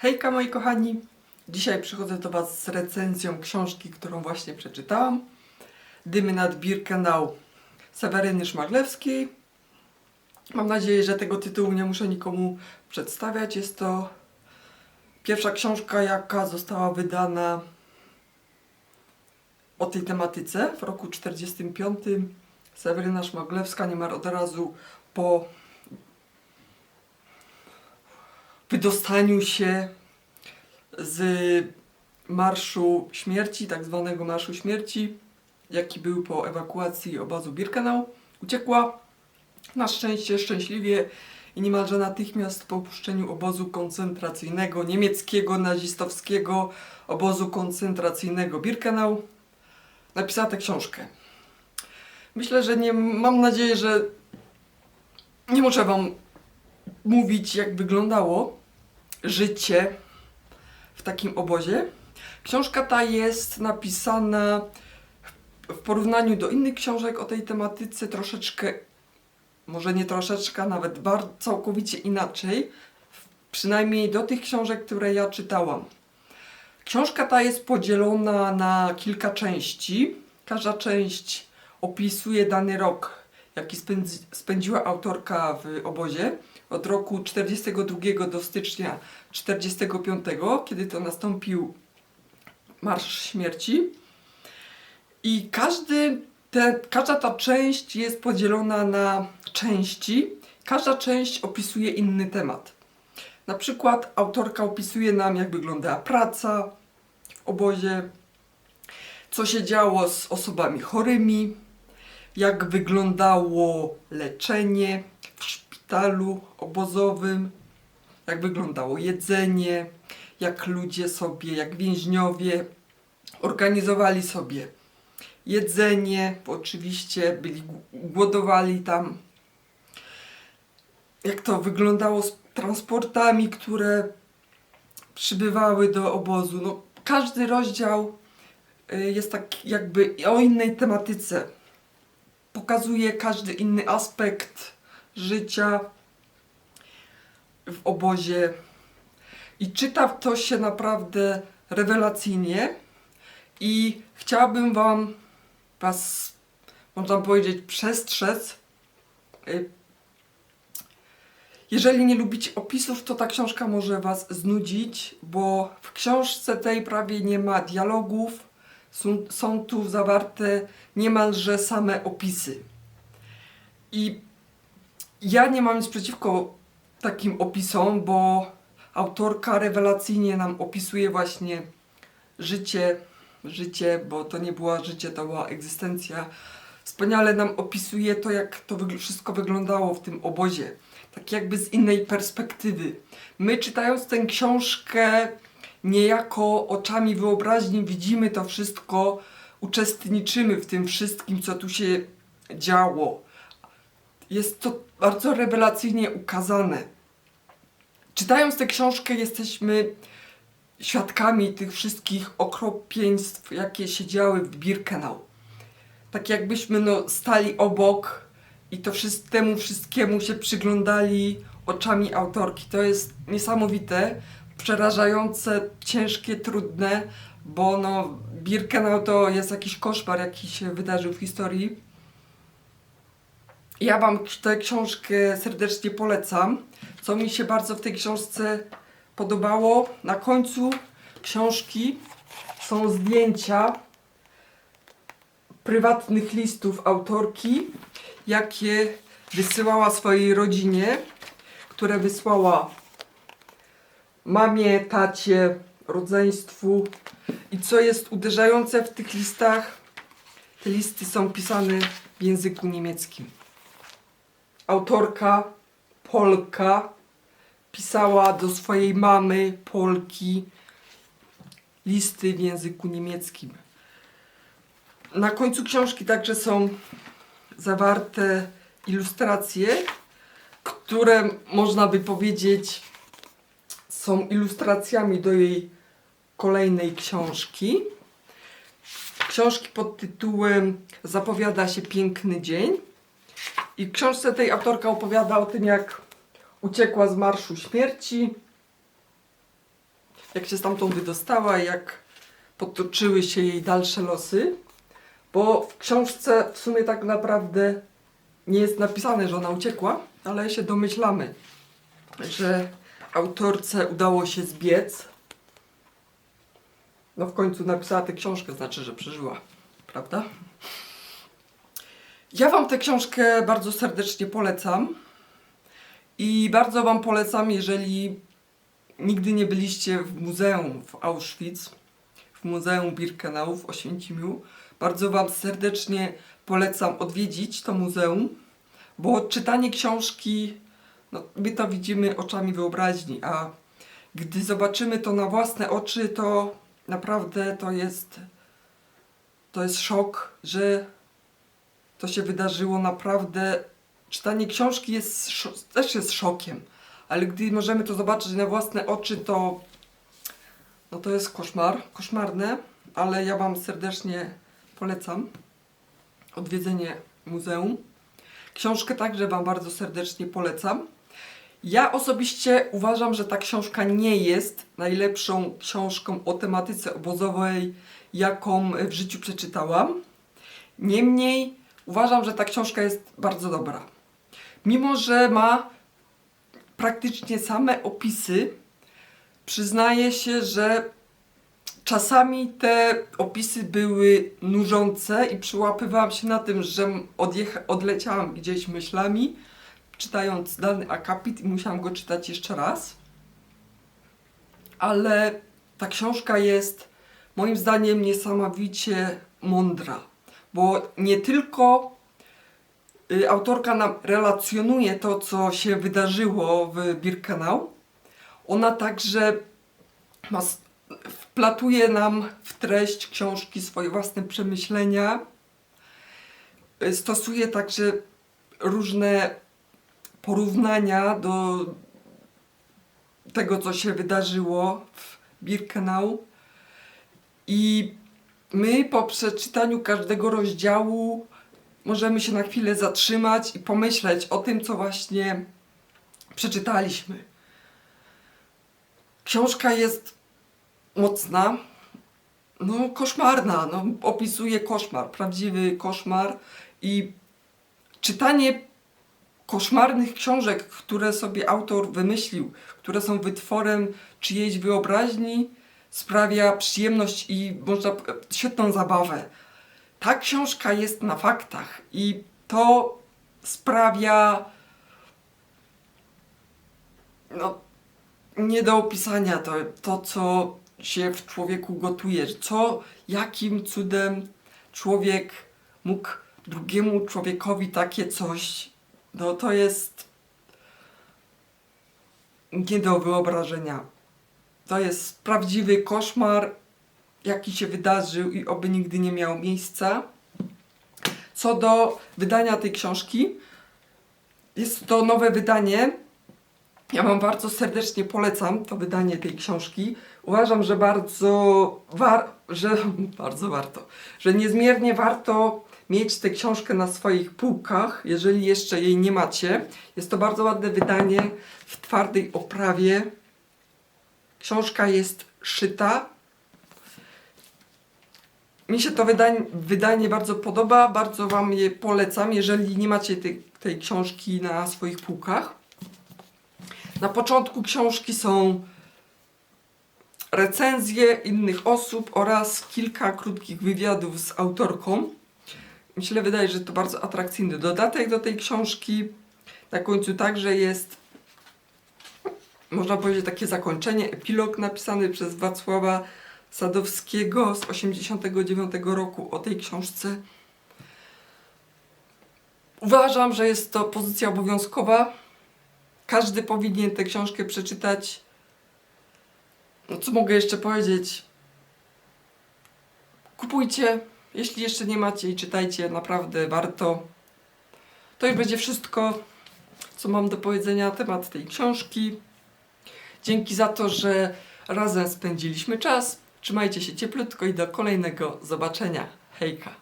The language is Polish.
Hejka moi kochani! Dzisiaj przychodzę do Was z recenzją książki, którą właśnie przeczytałam. Dymy nad Birkenau Seweryny Szmaglewskiej. Mam nadzieję, że tego tytułu nie muszę nikomu przedstawiać. Jest to pierwsza książka, jaka została wydana o tej tematyce w roku 1945. Seweryna Szmaglewska niemal od razu po wydostaniu się z Marszu Śmierci, tak zwanego Marszu Śmierci, jaki był po ewakuacji obozu Birkenau, uciekła na szczęście szczęśliwie i niemalże natychmiast po opuszczeniu obozu koncentracyjnego, niemieckiego, nazistowskiego obozu koncentracyjnego Birkenau, napisała tę książkę. Myślę, że nie, mam nadzieję, że nie muszę Wam mówić, jak wyglądało życie w takim obozie. Książka ta jest napisana w porównaniu do innych książek o tej tematyce troszeczkę, może nie troszeczkę, nawet bardzo, całkowicie inaczej. Przynajmniej do tych książek, które ja czytałam. Książka ta jest podzielona na kilka części. Każda część opisuje dany rok, jaki spędzi, spędziła autorka w obozie od roku 42 do stycznia 45, kiedy to nastąpił Marsz Śmierci. I każdy te, każda ta część jest podzielona na części. Każda część opisuje inny temat. Na przykład autorka opisuje nam, jak wyglądała praca w obozie, co się działo z osobami chorymi, jak wyglądało leczenie szpitalu obozowym, jak wyglądało jedzenie, jak ludzie sobie, jak więźniowie organizowali sobie jedzenie, oczywiście byli gł- głodowali tam. Jak to wyglądało z transportami, które przybywały do obozu. No, każdy rozdział y, jest tak jakby o innej tematyce. Pokazuje każdy inny aspekt życia w obozie. I czyta to się naprawdę rewelacyjnie. I chciałabym Wam, Was, można powiedzieć, przestrzec. y, Jeżeli nie lubicie opisów, to ta książka może Was znudzić, bo w książce tej prawie nie ma dialogów. Są, są tu zawarte niemalże same opisy. I ja nie mam nic przeciwko takim opisom, bo autorka rewelacyjnie nam opisuje właśnie życie, życie, bo to nie była życie, to była egzystencja. Wspaniale nam opisuje to, jak to wszystko wyglądało w tym obozie. Tak jakby z innej perspektywy. My czytając tę książkę niejako oczami wyobraźni widzimy to wszystko, uczestniczymy w tym wszystkim, co tu się działo. Jest to bardzo rewelacyjnie ukazane. Czytając tę książkę jesteśmy świadkami tych wszystkich okropieństw, jakie się działy w Birkenau. Tak jakbyśmy no, stali obok i to wszys- temu wszystkiemu się przyglądali oczami autorki. To jest niesamowite, przerażające, ciężkie, trudne, bo no, Birkenau to jest jakiś koszmar, jaki się wydarzył w historii. Ja Wam tę książkę serdecznie polecam. Co mi się bardzo w tej książce podobało, na końcu książki są zdjęcia prywatnych listów autorki, jakie wysyłała swojej rodzinie, które wysłała mamie, tacie, rodzeństwu. I co jest uderzające w tych listach, te listy są pisane w języku niemieckim. Autorka, Polka, pisała do swojej mamy, Polki, listy w języku niemieckim. Na końcu książki także są zawarte ilustracje, które można by powiedzieć są ilustracjami do jej kolejnej książki. Książki pod tytułem Zapowiada się piękny dzień. I w książce tej autorka opowiada o tym, jak uciekła z Marszu Śmierci jak się stamtąd wydostała, jak potoczyły się jej dalsze losy. Bo w książce w sumie tak naprawdę nie jest napisane, że ona uciekła, ale się domyślamy, że autorce udało się zbiec. No w końcu napisała tę książkę, znaczy, że przeżyła, prawda? Ja Wam tę książkę bardzo serdecznie polecam. I bardzo Wam polecam, jeżeli nigdy nie byliście w muzeum w Auschwitz, w Muzeum Birkenau w Oświęcimiu, bardzo Wam serdecznie polecam odwiedzić to muzeum, bo czytanie książki, no, my to widzimy oczami wyobraźni, a gdy zobaczymy to na własne oczy, to naprawdę to jest, to jest szok, że to się wydarzyło naprawdę. Czytanie książki jest, też jest szokiem, ale gdy możemy to zobaczyć na własne oczy, to no to jest koszmar, koszmarne, ale ja Wam serdecznie polecam odwiedzenie muzeum. Książkę także Wam bardzo serdecznie polecam. Ja osobiście uważam, że ta książka nie jest najlepszą książką o tematyce obozowej, jaką w życiu przeczytałam. Niemniej uważam, że ta książka jest bardzo dobra. Mimo, że ma praktycznie same opisy, przyznaję się, że czasami te opisy były nużące i przyłapywałam się na tym, że odleciałam gdzieś myślami, czytając dany akapit i musiałam go czytać jeszcze raz. Ale ta książka jest moim zdaniem niesamowicie mądra, bo nie tylko y, autorka nam relacjonuje to, co się wydarzyło w Birkenau, ona także wplatuje nam w treść książki swoje własne przemyślenia. Y, Stosuje także różne porównania do tego, co się wydarzyło w Birkenau. I my po przeczytaniu każdego rozdziału możemy się na chwilę zatrzymać i pomyśleć o tym, co właśnie przeczytaliśmy. Książka jest mocna, no koszmarna, no, opisuje koszmar, prawdziwy koszmar i czytanie koszmarnych książek, które sobie autor wymyślił, które są wytworem czyjejś wyobraźni, sprawia przyjemność i można świetną zabawę. Ta książka jest na faktach i to sprawia no, nie do opisania to, to, co się w człowieku gotuje. Co, jakim cudem człowiek mógł drugiemu człowiekowi takie coś, no to jest nie do wyobrażenia. To jest prawdziwy koszmar, jaki się wydarzył i oby nigdy nie miał miejsca. Co do wydania tej książki, jest to nowe wydanie. Ja Wam bardzo serdecznie polecam to wydanie tej książki. Uważam, że bardzo, war, że bardzo warto, że niezmiernie warto mieć tę książkę na swoich półkach, jeżeli jeszcze jej nie macie. Jest to bardzo ładne wydanie w twardej oprawie. Książka jest szyta. Mi się to wydanie, wydanie bardzo podoba, bardzo Wam je polecam, jeżeli nie macie tej, tej książki na swoich półkach. Na początku książki są recenzje innych osób oraz kilka krótkich wywiadów z autorką. Mi się wydaje, że to bardzo atrakcyjny dodatek do tej książki. Na końcu także jest, można powiedzieć, takie zakończenie, epilog napisany przez Wacława Sadowskiego z 89 roku o tej książce. Uważam, że jest to pozycja obowiązkowa. Każdy powinien tę książkę przeczytać. No co mogę jeszcze powiedzieć? Kupujcie, jeśli jeszcze nie macie i czytajcie, naprawdę warto. To już będzie wszystko, co mam do powiedzenia na temat tej książki. Dzięki za to, że razem spędziliśmy czas. Trzymajcie się cieplutko i do kolejnego zobaczenia. Hejka!